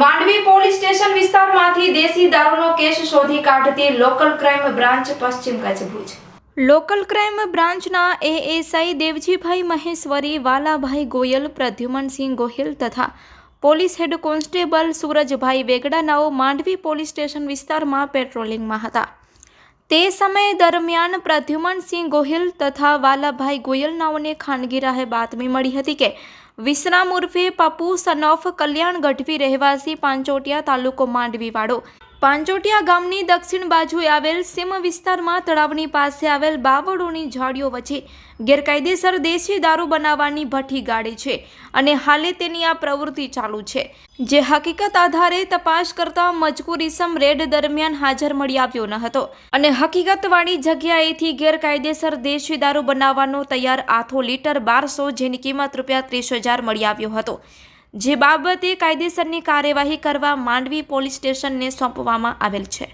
Mandvi police station વિસ્તારમાંથી દેશી દારૂનો કેસ શોધી કાઢતી લોકલ ક્રાઇમ બ્રાન્ચ પશ્ચિમ કચ્છ ભુજ. લોકલ ક્રાઇમ બ્રાન્ચના એએસઆઈ દેવજીભાઈ મહેશ્વરી, વાલાભાઈ ગોયલ, પ્રદ્યુમનસિંહ ગોહિલ તથા પોલીસ હેડ કોન્સ્ટેબલ સુરજભાઈ વેગડાનાઓ માંડવી પોલીસ સ્ટેશન વિસ્તારમાં પેટ્રોલિંગમાં હતા. તે સમય દરમિયાન પ્રદ્યુમનસિંહ ગોહિલ તથા વાલાભાઈ ગોયલનાઓને ખાનગી રાહે બાતમી મળી હતી કે વિશ્રામ ઉર્ફે પપ્પુ સનોફ કલ્યાણ ગઢવી રહેવાસી પાંચોટિયા તાલુકો માંડવીવાળો પાંચોટિયા ગામની દક્ષિણ બાજુએ આવેલ સીમ વિસ્તારમાં તળાવની પાસે આવેલ બાવળોની ઝાડીઓ વચ્ચે ગેરકાયદેસર દેશી દારૂ બનાવવાની ભઠ્ઠી ગાળે છે અને હાલે તેની આ પ્રવૃત્તિ ચાલુ છે. જે હકીકત આધારે તપાસ કરતા મજકુરિસમ રેડ દરમિયાન હાજર મળી આવ્યો ન હતો અને હકીકતવાળી જગ્યાએથી ગેરકાયદેસર દેશી દારૂ બનાવવાનો તૈયાર આથો લીટર બારસો જેની કિંમત રૂપિયા ત્રીસ હજાર મળી આવ્યો હતો. જે બાબતે કાયદેસરની કાર્યવાહી કરવા માંડવી પોલીસ સ્ટેશનને સોંપવામાં આવેલ છે.